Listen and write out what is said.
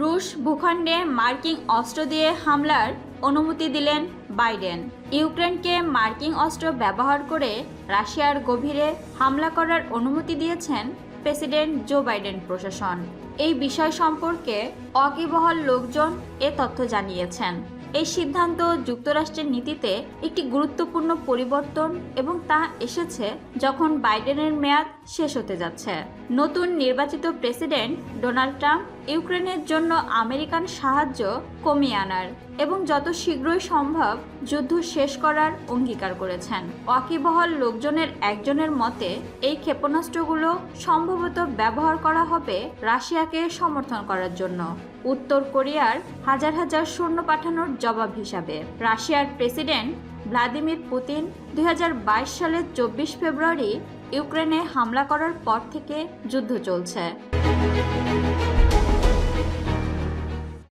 রুশ ভূখণ্ডে মার্কিন অস্ত্র দিয়ে হামলার অনুমতি দিলেন বাইডেন। ইউক্রেনকে মার্কিন অস্ত্র ব্যবহার করে রাশিয়ার গভীরে হামলা করার অনুমতি দিয়েছেন প্রেসিডেন্ট জো বাইডেন প্রশাসন। এই বিষয় সম্পর্কে অকিবহল লোকজন এ তথ্য জানিয়েছেন। এই সিদ্ধান্ত যুক্তরাষ্ট্রের নীতিতে একটি গুরুত্বপূর্ণ পরিবর্তন এবং তা এসেছে যখন বাইডেনের মেয়াদ শেষ হতে যাচ্ছে। নতুন নির্বাচিত প্রেসিডেন্ট ডোনাল্ড ট্রাম্প ইউক্রেনের জন্য আমেরিকান সাহায্য কমিয়ে আনার এবং যত শীঘ্রই সম্ভব যুদ্ধ শেষ করার অঙ্গীকার করেছেন। ওয়াকিবহল লোকজনের একজনের মতে, এই ক্ষেপণাস্ত্রগুলো সম্ভবত ব্যবহার করা হবে রাশিয়াকে সমর্থন করার জন্য। উত্তর কোরিয়ার হাজার হাজার সৈন্য পাঠানোর জবাব হিসাবে। রাশিয়ার প্রেসিডেন্ট ভ্লাদিমির পুতিন দুই হাজার বাইশ সালের চব্বিশ ফেব্রুয়ারি ইউক্রেনে হামলা করার পর থেকে যুদ্ধ চলছে।